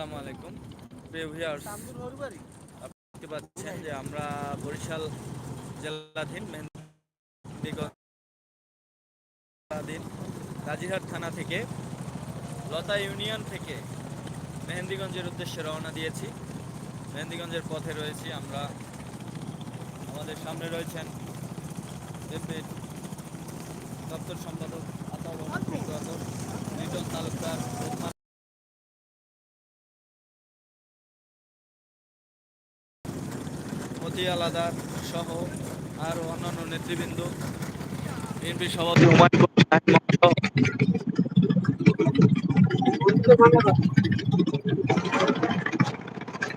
আসসালামু আলাইকুম। প্রিয় ভিউয়ার্স দেখতে পাচ্ছেন যে আমরা বরিশাল জেলাধীন মেহেন্দিগঞ্জাধীন কাজিহাট থানা থেকে লতা ইউনিয়ন থেকে মেহেন্দিগঞ্জের উদ্দেশ্যে রওনা দিয়েছি মেহেন্দিগঞ্জের পথে রয়েছি আমরা আমাদের সামনে রয়েছেন দপ্তর সম্পাদক আতাউর রহমান তালুকদার মতি আলাদা, সহ আরও অন্যান্য নেতৃবৃন্দ। বিএনপি সভাপতি হুমায়ুন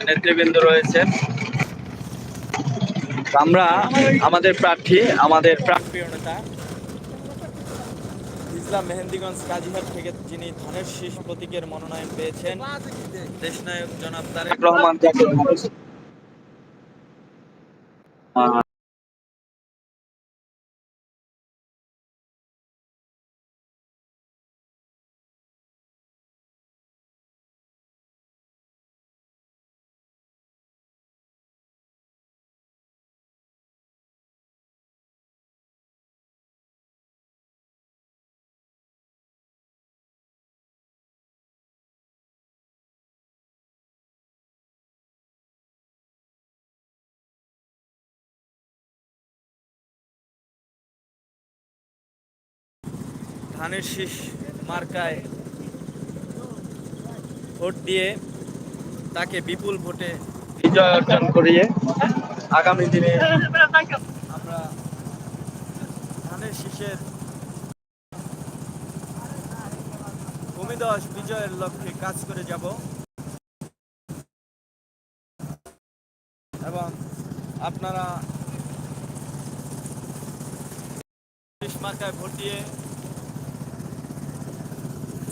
নেতৃবৃন্দ রয়েছেন। আমরা আমাদের প্রার্থী, আমাদের প্রাণপ্রিয় নেতা ইসলাম মেহেন্দিগঞ্জ কাজীহাট থেকে যিনি ধানের শীষ প্রতীকের মনোনয়ন পেয়েছেন, দেশনায়ক জনাব তারেক রহমান uh, ধানের শীষ- মার্কায় ভোট দিয়ে তাকে বিপুল ভোটে বিজয় অর্জন করিয়ে আগামী দিনে আমরা ধানের শীষের ভূমিদশ বিজয়ের লক্ষ্যে কাজ করে যাব। এবং আপনারা শীষ মার্কায় ভোট দিয়ে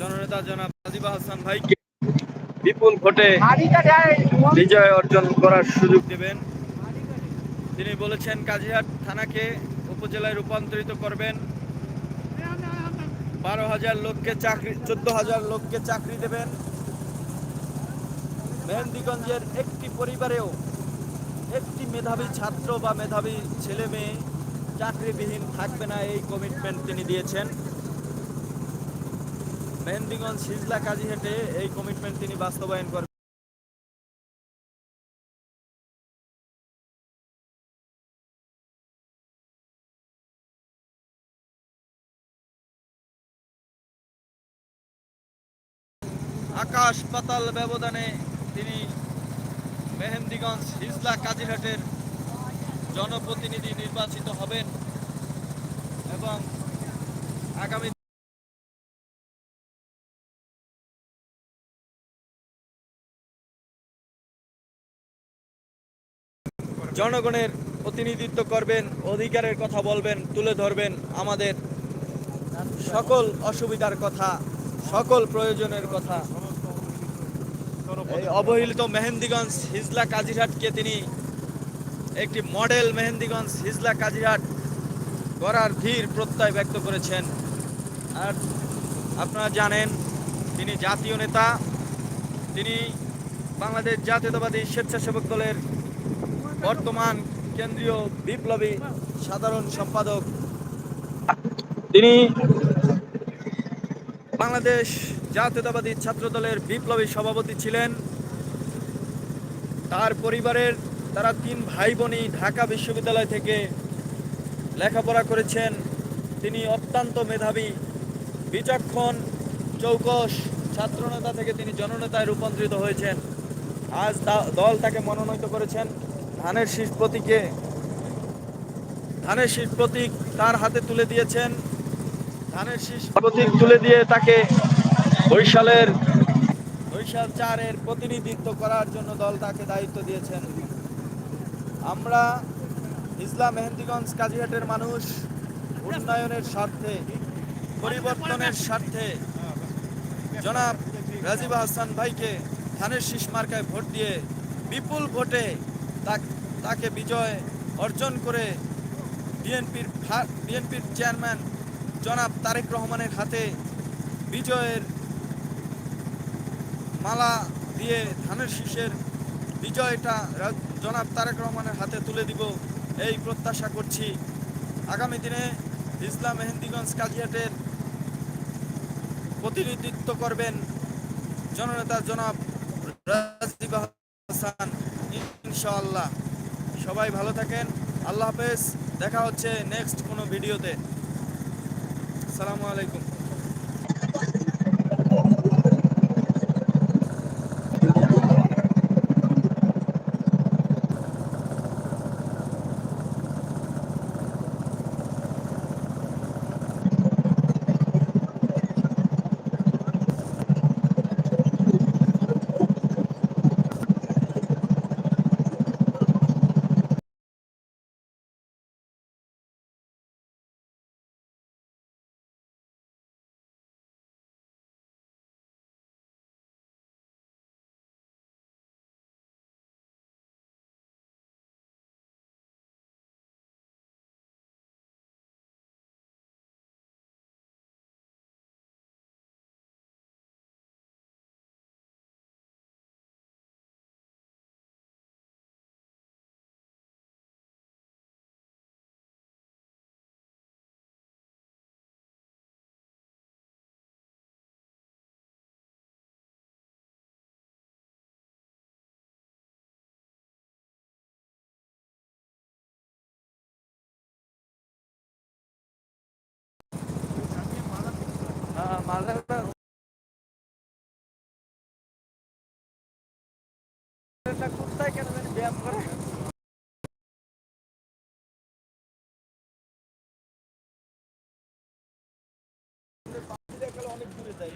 জননেতা জনাব আজিবা হাসান ভাইকে বিপুল ভোটে বিজয় অর্জন করার সুযোগ দেবেন। তিনি বলেছেন কাজিহাট থানাকে উপজেলায় রূপান্তরিত করবেন। বারো হাজার লোককে চাকরি, চোদ্দ হাজার লোককে চাকরি দেবেন। মেহেন্দিগঞ্জের একটি পরিবারেও একটি মেধাবী ছাত্র বা মেধাবী ছেলে মেয়ে চাকরিবিহীন থাকবে না, এই কমিটমেন্ট তিনি দিয়েছেন। মেহেন্দিগঞ্জ সিজলা কাজীহাটে এই কমিটমেন্ট তিনি বাস্তবায়ন করবেন আকাশ পাতাল ব্যবধানে তিনি মেহেন্দিগঞ্জ হিজলা কাজীহাটের জনপ্রতিনিধি নির্বাচিত হবেন এবং আগামী জনগণের প্রতিনিধিত্ব করবেন, অধিকারের কথা বলবেন, তুলে ধরবেন আমাদের সকল অসুবিধার কথা, সকল প্রয়োজনের কথা। এই অবহেলিত মেহেন্দিগঞ্জ হিজলা কাজিরহাটকে তিনি একটি মডেল মেহেন্দিগঞ্জ হিজলা কাজিরহাট করার ধীর প্রত্যয় ব্যক্ত করেছেন। আর আপনারা জানেন, তিনি জাতীয় নেতা, তিনি বাংলাদেশ জাতীয়তাবাদী স্বেচ্ছাসেবক দলের বর্তমান কেন্দ্রীয় বিপ্লবী সাধারণ সম্পাদক। তিনি বাংলাদেশ জাতীয়তাবাদী ছাত্র দলের বিপ্লবী সভাপতি ছিলেন। তার পরিবারের তারা তিন ভাই বোনই ঢাকা বিশ্ববিদ্যালয় থেকে লেখাপড়া করেছেন। তিনি অত্যন্ত মেধাবী বিচক্ষণ চৌকস ছাত্রনেতা থেকে তিনি জননেতায় রূপান্তরিত হয়েছেন। আজ দল তাকে মনোনীত করেছেন। ধানের শীষ প্রতীকে ধানের শীষ প্রতীক তার হাতে তুলে দিয়েছেন। ধানের শীষ প্রতীক তুলে দিয়ে তাকে বরিশালের, বরিশাল চারের প্রতিনিধিত্ব করার জন্য দল তাকে দায়িত্ব দিয়েছেন। আমরা ইসলাম মেহেন্দিগঞ্জ কাজীহাটের মানুষ, উন্নয়নের স্বার্থে, পরিবর্তনের স্বার্থে জনাব রাজিবা হাসান ভাইকে ধানের শীষ মার্কায় ভোট দিয়ে বিপুল ভোটে তাক- বিজয় অর্জন করে বিএনপির বিএনপির চেয়ারম্যান জনাব তারেক রহমানের হাতে বিজয়ের মালা দিয়ে ধানের শীষের বিজয়টা জনাব তারেক রহমানের হাতে তুলে দিব। এই প্রত্যাশা করছি। আগামী দিনে ইসলাম মেহেন্দিগঞ্জ কাজিয়াটের প্রতিনিধিত্ব করবেন জননেতা জনাব রাজীব হাসান ইনশাআল্লাহ। সবাই ভালো থাকেন। আল্লাহ হাফেজ। দেখা হচ্ছে নেক্সট কোনো ভিডিওতে আসসালামু আলাইকুম। মাঝে কোথায় কেন ব্যায়াম করে অনেক দূরে যায়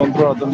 kontrol adım